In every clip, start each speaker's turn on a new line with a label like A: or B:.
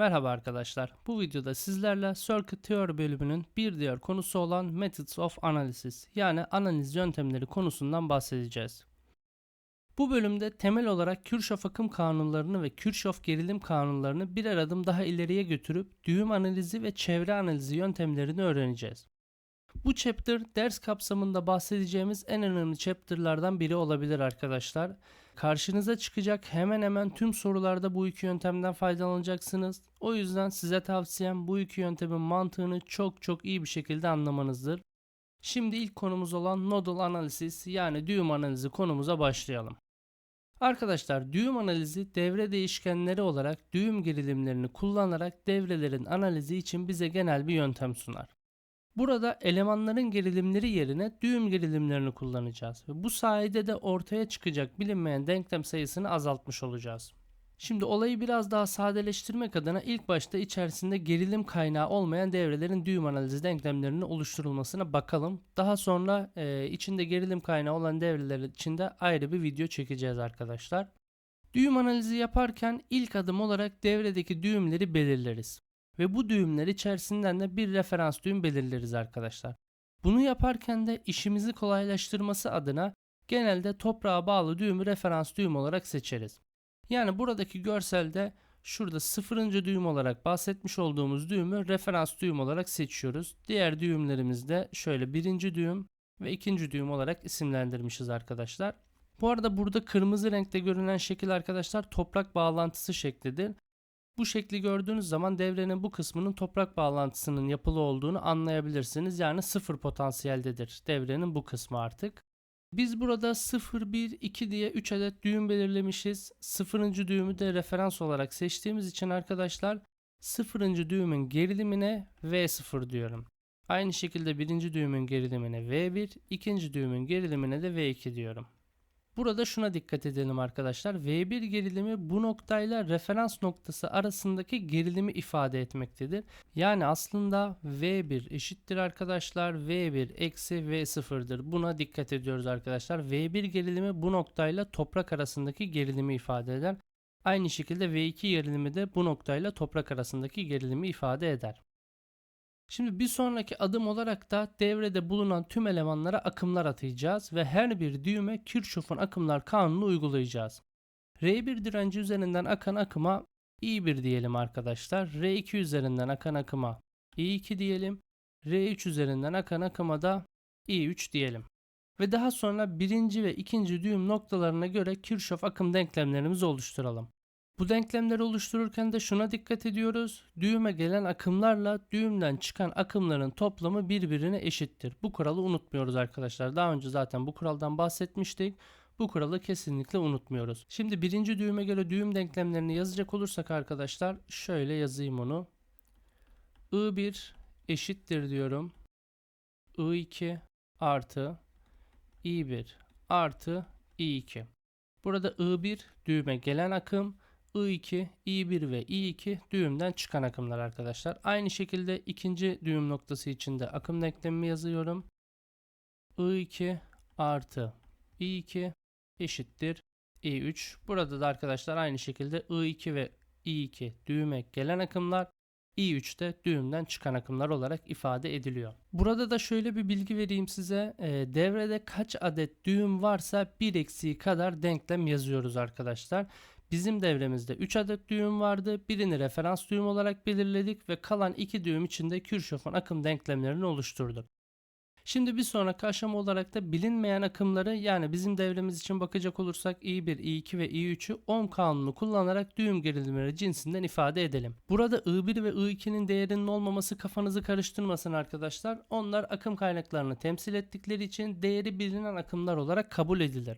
A: Merhaba arkadaşlar. Bu videoda sizlerle Circuit Theory bölümünün bir diğer konusu olan Methods of Analysis yani analiz yöntemleri konusundan bahsedeceğiz. Bu bölümde temel olarak Kirchhoff akım kanunlarını ve Kirchhoff gerilim kanunlarını birer adım daha ileriye götürüp düğüm analizi ve çevre analizi yöntemlerini öğreneceğiz. Bu chapter ders kapsamında bahsedeceğimiz en önemli chapter'lardan biri olabilir arkadaşlar. Karşınıza çıkacak hemen hemen tüm sorularda bu iki yöntemden faydalanacaksınız. O yüzden size tavsiyem bu iki yöntemin mantığını çok çok iyi bir şekilde anlamanızdır. Şimdi ilk konumuz olan nodal analiz yani düğüm analizi konumuza başlayalım. Arkadaşlar düğüm analizi devre değişkenleri olarak düğüm gerilimlerini kullanarak devrelerin analizi için bize genel bir yöntem sunar. Burada elemanların gerilimleri yerine düğüm gerilimlerini kullanacağız ve bu sayede de ortaya çıkacak bilinmeyen denklem sayısını azaltmış olacağız. Şimdi olayı biraz daha sadeleştirmek adına ilk başta içerisinde gerilim kaynağı olmayan devrelerin düğüm analizi denklemlerinin oluşturulmasına bakalım. Daha sonra e, içinde gerilim kaynağı olan devreler içinde ayrı bir video çekeceğiz arkadaşlar. Düğüm analizi yaparken ilk adım olarak devredeki düğümleri belirleriz ve bu düğümler içerisinden de bir referans düğüm belirleriz arkadaşlar. Bunu yaparken de işimizi kolaylaştırması adına genelde toprağa bağlı düğümü referans düğüm olarak seçeriz. Yani buradaki görselde şurada sıfırıncı düğüm olarak bahsetmiş olduğumuz düğümü referans düğüm olarak seçiyoruz. Diğer düğümlerimizde şöyle birinci düğüm ve ikinci düğüm olarak isimlendirmişiz arkadaşlar. Bu arada burada kırmızı renkte görünen şekil arkadaşlar toprak bağlantısı şeklidir. Bu şekli gördüğünüz zaman devrenin bu kısmının toprak bağlantısının yapılı olduğunu anlayabilirsiniz. Yani sıfır potansiyeldedir devrenin bu kısmı artık. Biz burada 0, 1, 2 diye 3 adet düğüm belirlemişiz. Sıfırıncı düğümü de referans olarak seçtiğimiz için arkadaşlar sıfırıncı düğümün gerilimine V0 diyorum. Aynı şekilde birinci düğümün gerilimine V1, ikinci düğümün gerilimine de V2 diyorum. Burada şuna dikkat edelim arkadaşlar. V1 gerilimi bu noktayla referans noktası arasındaki gerilimi ifade etmektedir. Yani aslında V1 eşittir arkadaşlar. V1 eksi V0'dır. Buna dikkat ediyoruz arkadaşlar. V1 gerilimi bu noktayla toprak arasındaki gerilimi ifade eder. Aynı şekilde V2 gerilimi de bu noktayla toprak arasındaki gerilimi ifade eder. Şimdi bir sonraki adım olarak da devrede bulunan tüm elemanlara akımlar atayacağız ve her bir düğüme Kirchhoff'un akımlar kanunu uygulayacağız. R1 direnci üzerinden akan akıma I1 diyelim arkadaşlar. R2 üzerinden akan akıma I2 diyelim. R3 üzerinden akan akıma da I3 diyelim. Ve daha sonra birinci ve ikinci düğüm noktalarına göre Kirchhoff akım denklemlerimizi oluşturalım. Bu denklemleri oluştururken de şuna dikkat ediyoruz. Düğüme gelen akımlarla düğümden çıkan akımların toplamı birbirine eşittir. Bu kuralı unutmuyoruz arkadaşlar. Daha önce zaten bu kuraldan bahsetmiştik. Bu kuralı kesinlikle unutmuyoruz. Şimdi birinci düğüme göre düğüm denklemlerini yazacak olursak arkadaşlar şöyle yazayım onu. I1 eşittir diyorum. I2 artı I1 artı I2. Burada I1 düğüme gelen akım, I2, I1 ve I2 düğümden çıkan akımlar arkadaşlar. Aynı şekilde ikinci düğüm noktası için de akım denklemimi yazıyorum. I2 artı I2 eşittir I3. Burada da arkadaşlar aynı şekilde I2 ve I2 düğüme gelen akımlar i3 de düğümden çıkan akımlar olarak ifade ediliyor. Burada da şöyle bir bilgi vereyim size. E, devrede kaç adet düğüm varsa bir eksiği kadar denklem yazıyoruz arkadaşlar. Bizim devremizde 3 adet düğüm vardı. Birini referans düğüm olarak belirledik ve kalan 2 düğüm içinde Kirchhoff'un akım denklemlerini oluşturduk. Şimdi bir sonraki aşama olarak da bilinmeyen akımları yani bizim devremiz için bakacak olursak I1, I2 ve I3'ü ohm kanunu kullanarak düğüm gerilimleri cinsinden ifade edelim. Burada I1 ve I2'nin değerinin olmaması kafanızı karıştırmasın arkadaşlar. Onlar akım kaynaklarını temsil ettikleri için değeri bilinen akımlar olarak kabul edilir.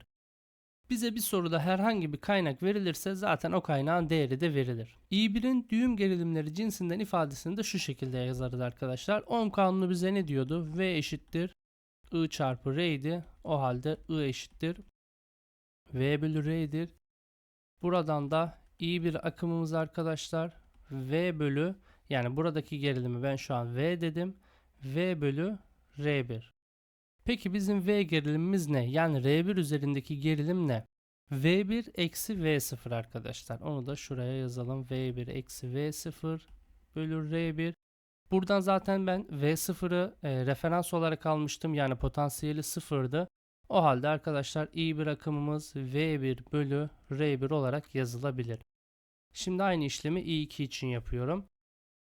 A: Bize bir soruda herhangi bir kaynak verilirse zaten o kaynağın değeri de verilir. I1'in düğüm gerilimleri cinsinden ifadesini de şu şekilde yazarız arkadaşlar. Ohm kanunu bize ne diyordu? V eşittir I çarpı R idi. O halde I eşittir V bölü R'dir. Buradan da I1 akımımız arkadaşlar V bölü yani buradaki gerilimi ben şu an V dedim. V bölü R1. Peki bizim V gerilimimiz ne? Yani R1 üzerindeki gerilim ne? V1 eksi V0 arkadaşlar. Onu da şuraya yazalım. V1 eksi V0 bölü R1. Buradan zaten ben V0'ı e, referans olarak almıştım. Yani potansiyeli sıfırdı. O halde arkadaşlar i1 akımımız V1 bölü R1 olarak yazılabilir. Şimdi aynı işlemi i2 için yapıyorum.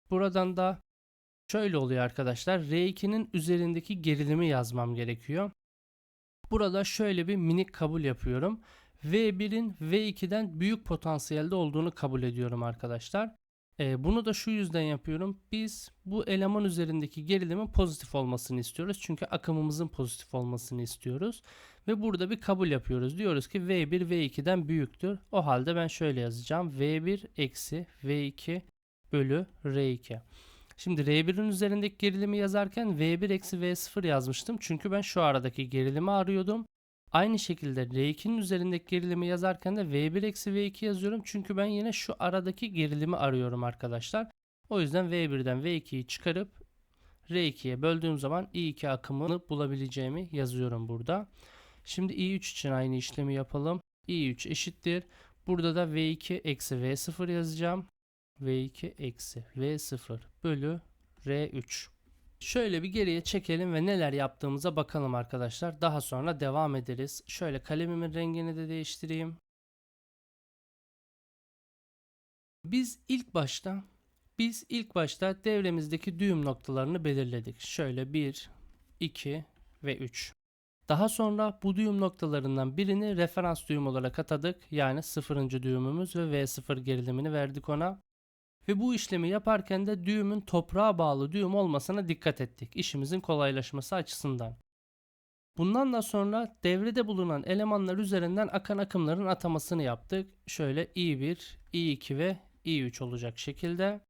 A: Buradan da şöyle oluyor arkadaşlar. R2'nin üzerindeki gerilimi yazmam gerekiyor. Burada şöyle bir minik kabul yapıyorum. V1'in V2'den büyük potansiyelde olduğunu kabul ediyorum arkadaşlar. Ee, bunu da şu yüzden yapıyorum. Biz bu eleman üzerindeki gerilimin pozitif olmasını istiyoruz. Çünkü akımımızın pozitif olmasını istiyoruz. Ve burada bir kabul yapıyoruz. Diyoruz ki V1 V2'den büyüktür. O halde ben şöyle yazacağım. V1 eksi V2 bölü R2. Şimdi R1'in üzerindeki gerilimi yazarken V1 eksi V0 yazmıştım. Çünkü ben şu aradaki gerilimi arıyordum. Aynı şekilde R2'nin üzerindeki gerilimi yazarken de V1 eksi V2 yazıyorum. Çünkü ben yine şu aradaki gerilimi arıyorum arkadaşlar. O yüzden V1'den V2'yi çıkarıp R2'ye böldüğüm zaman I2 akımını bulabileceğimi yazıyorum burada. Şimdi I3 için aynı işlemi yapalım. I3 eşittir. Burada da V2 eksi V0 yazacağım. V2 eksi V0 bölü R3. Şöyle bir geriye çekelim ve neler yaptığımıza bakalım arkadaşlar. Daha sonra devam ederiz. Şöyle kalemimin rengini de değiştireyim. Biz ilk başta biz ilk başta devremizdeki düğüm noktalarını belirledik. Şöyle 1, 2 ve 3. Daha sonra bu düğüm noktalarından birini referans düğüm olarak atadık. Yani sıfırıncı düğümümüz ve V0 gerilimini verdik ona. Ve bu işlemi yaparken de düğümün toprağa bağlı düğüm olmasına dikkat ettik. işimizin kolaylaşması açısından. Bundan da sonra devrede bulunan elemanlar üzerinden akan akımların atamasını yaptık. Şöyle I1, I2 ve I3 olacak şekilde.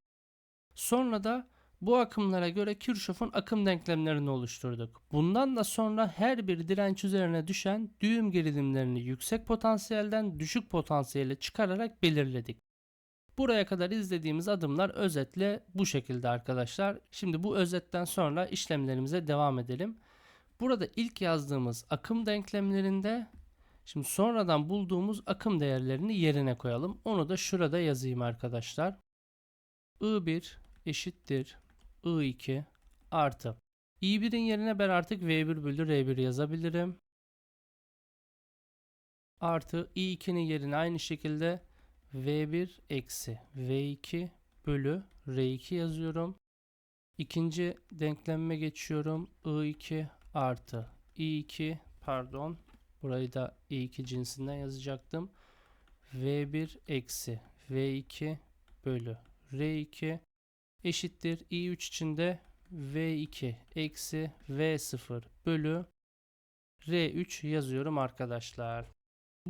A: Sonra da bu akımlara göre Kirchhoff'un akım denklemlerini oluşturduk. Bundan da sonra her bir direnç üzerine düşen düğüm gerilimlerini yüksek potansiyelden düşük potansiyele çıkararak belirledik. Buraya kadar izlediğimiz adımlar özetle bu şekilde arkadaşlar. Şimdi bu özetten sonra işlemlerimize devam edelim. Burada ilk yazdığımız akım denklemlerinde şimdi sonradan bulduğumuz akım değerlerini yerine koyalım. Onu da şurada yazayım arkadaşlar. I1 eşittir I2 artı I1'in yerine ben artık V1 bölü R1 yazabilirim. Artı I2'nin yerine aynı şekilde V1 eksi V2 bölü R2 yazıyorum. İkinci denklemime geçiyorum. I2 artı I2 pardon. Burayı da I2 cinsinden yazacaktım. V1 eksi V2 bölü R2 eşittir. I3 içinde V2 eksi V0 bölü R3 yazıyorum arkadaşlar.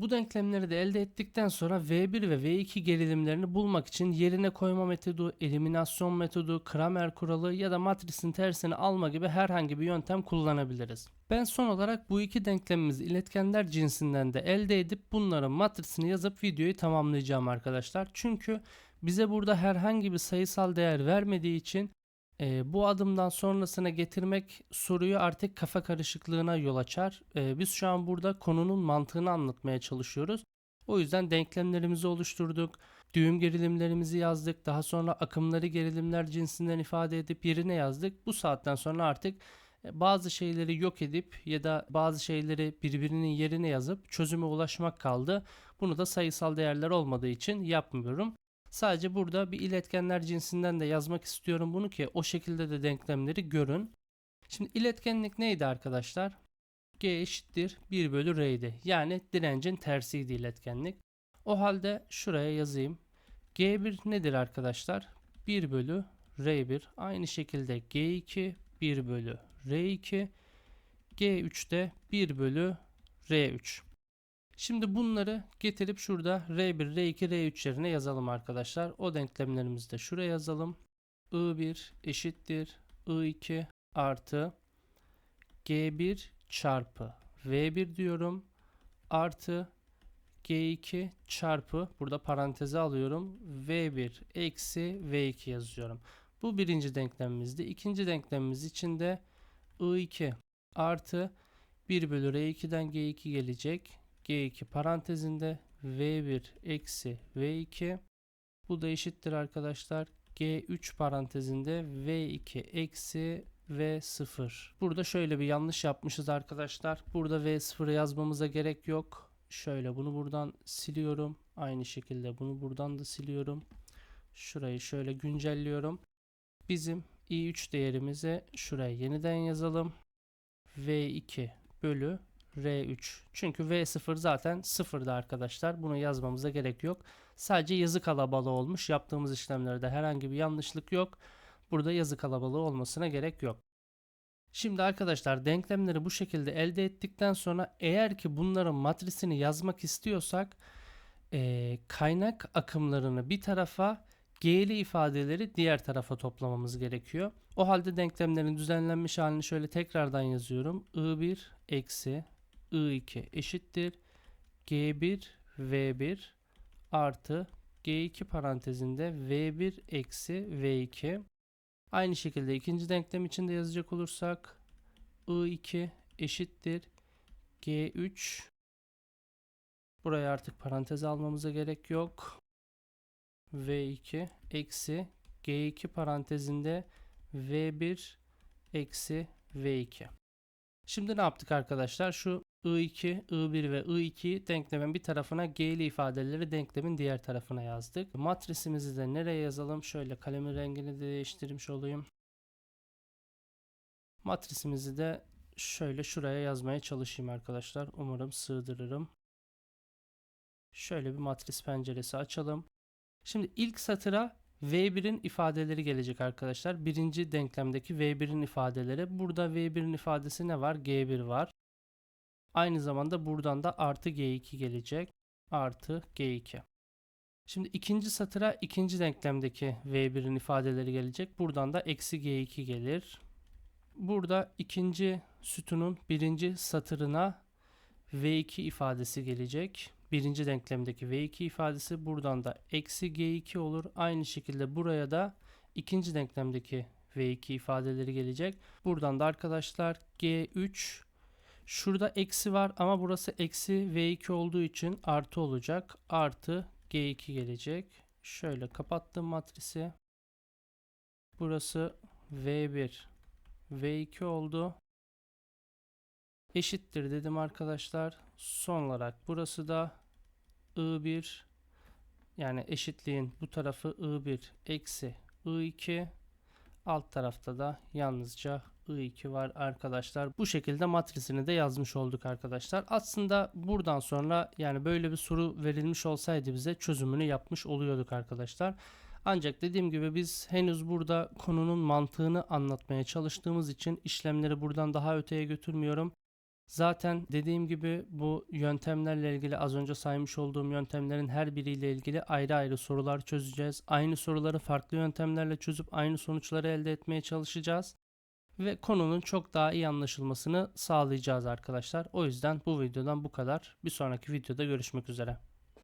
A: Bu denklemleri de elde ettikten sonra V1 ve V2 gerilimlerini bulmak için yerine koyma metodu, eliminasyon metodu, Kramer kuralı ya da matrisin tersini alma gibi herhangi bir yöntem kullanabiliriz. Ben son olarak bu iki denklemimizi iletkenler cinsinden de elde edip bunların matrisini yazıp videoyu tamamlayacağım arkadaşlar. Çünkü bize burada herhangi bir sayısal değer vermediği için e, bu adımdan sonrasına getirmek soruyu artık kafa karışıklığına yol açar. E, biz şu an burada konunun mantığını anlatmaya çalışıyoruz. O yüzden denklemlerimizi oluşturduk. Düğüm gerilimlerimizi yazdık. Daha sonra akımları gerilimler cinsinden ifade edip yerine yazdık. Bu saatten sonra artık bazı şeyleri yok edip ya da bazı şeyleri birbirinin yerine yazıp çözüme ulaşmak kaldı. Bunu da sayısal değerler olmadığı için yapmıyorum. Sadece burada bir iletkenler cinsinden de yazmak istiyorum bunu ki o şekilde de denklemleri görün. Şimdi iletkenlik neydi arkadaşlar? G eşittir 1 bölü R'ydi. Yani direncin tersiydi iletkenlik. O halde şuraya yazayım. G1 nedir arkadaşlar? 1 bölü R1. Aynı şekilde G2 1 bölü R2. G3 de 1 bölü R3. Şimdi bunları getirip şurada R1, R2, R3 yerine yazalım arkadaşlar. O denklemlerimizi de şuraya yazalım. I1 eşittir I2 artı G1 çarpı V1 diyorum. Artı G2 çarpı burada paranteze alıyorum. V1 eksi V2 yazıyorum. Bu birinci denklemimizdi. İkinci denklemimiz için de I2 artı 1 bölü R2'den G2 gelecek. G2 parantezinde V1 eksi V2 bu da eşittir arkadaşlar G3 parantezinde V2 eksi V0. Burada şöyle bir yanlış yapmışız arkadaşlar. Burada V0'ı yazmamıza gerek yok. Şöyle bunu buradan siliyorum. Aynı şekilde bunu buradan da siliyorum. Şurayı şöyle güncelliyorum. Bizim i3 değerimizi şuraya yeniden yazalım. V2 bölü R3. Çünkü V0 zaten sıfırdı arkadaşlar. Bunu yazmamıza gerek yok. Sadece yazı kalabalığı olmuş. Yaptığımız işlemlerde herhangi bir yanlışlık yok. Burada yazı kalabalığı olmasına gerek yok. Şimdi arkadaşlar denklemleri bu şekilde elde ettikten sonra eğer ki bunların matrisini yazmak istiyorsak eee, kaynak akımlarını bir tarafa G'li ifadeleri diğer tarafa toplamamız gerekiyor. O halde denklemlerin düzenlenmiş halini şöyle tekrardan yazıyorum. I1 eksi I2 eşittir. G1 V1 artı G2 parantezinde V1 eksi V2. Aynı şekilde ikinci denklem için de yazacak olursak I2 eşittir. G3 Buraya artık parantez almamıza gerek yok. V2 eksi G2 parantezinde V1 eksi V2. Şimdi ne yaptık arkadaşlar? Şu I2, I1 ve I2 denklemin bir tarafına G'li ifadeleri denklemin diğer tarafına yazdık. Matrisimizi de nereye yazalım? Şöyle kalemin rengini de değiştirmiş olayım. Matrisimizi de şöyle şuraya yazmaya çalışayım arkadaşlar. Umarım sığdırırım. Şöyle bir matris penceresi açalım. Şimdi ilk satıra V1'in ifadeleri gelecek arkadaşlar. Birinci denklemdeki V1'in ifadeleri. Burada V1'in ifadesi ne var? G1 var. Aynı zamanda buradan da artı G2 gelecek. Artı G2. Şimdi ikinci satıra ikinci denklemdeki V1'in ifadeleri gelecek. Buradan da eksi G2 gelir. Burada ikinci sütunun birinci satırına V2 ifadesi gelecek. Birinci denklemdeki V2 ifadesi buradan da eksi G2 olur. Aynı şekilde buraya da ikinci denklemdeki V2 ifadeleri gelecek. Buradan da arkadaşlar G3 şurada eksi var ama burası eksi V2 olduğu için artı olacak. Artı G2 gelecek. Şöyle kapattım matrisi. Burası V1 V2 oldu. Eşittir dedim arkadaşlar. Son olarak burası da I1 yani eşitliğin bu tarafı I1 eksi I2 alt tarafta da yalnızca I2 var arkadaşlar. Bu şekilde matrisini de yazmış olduk arkadaşlar. Aslında buradan sonra yani böyle bir soru verilmiş olsaydı bize çözümünü yapmış oluyorduk arkadaşlar. Ancak dediğim gibi biz henüz burada konunun mantığını anlatmaya çalıştığımız için işlemleri buradan daha öteye götürmüyorum. Zaten dediğim gibi bu yöntemlerle ilgili az önce saymış olduğum yöntemlerin her biriyle ilgili ayrı ayrı sorular çözeceğiz. Aynı soruları farklı yöntemlerle çözüp aynı sonuçları elde etmeye çalışacağız. Ve konunun çok daha iyi anlaşılmasını sağlayacağız arkadaşlar. O yüzden bu videodan bu kadar. Bir sonraki videoda görüşmek üzere.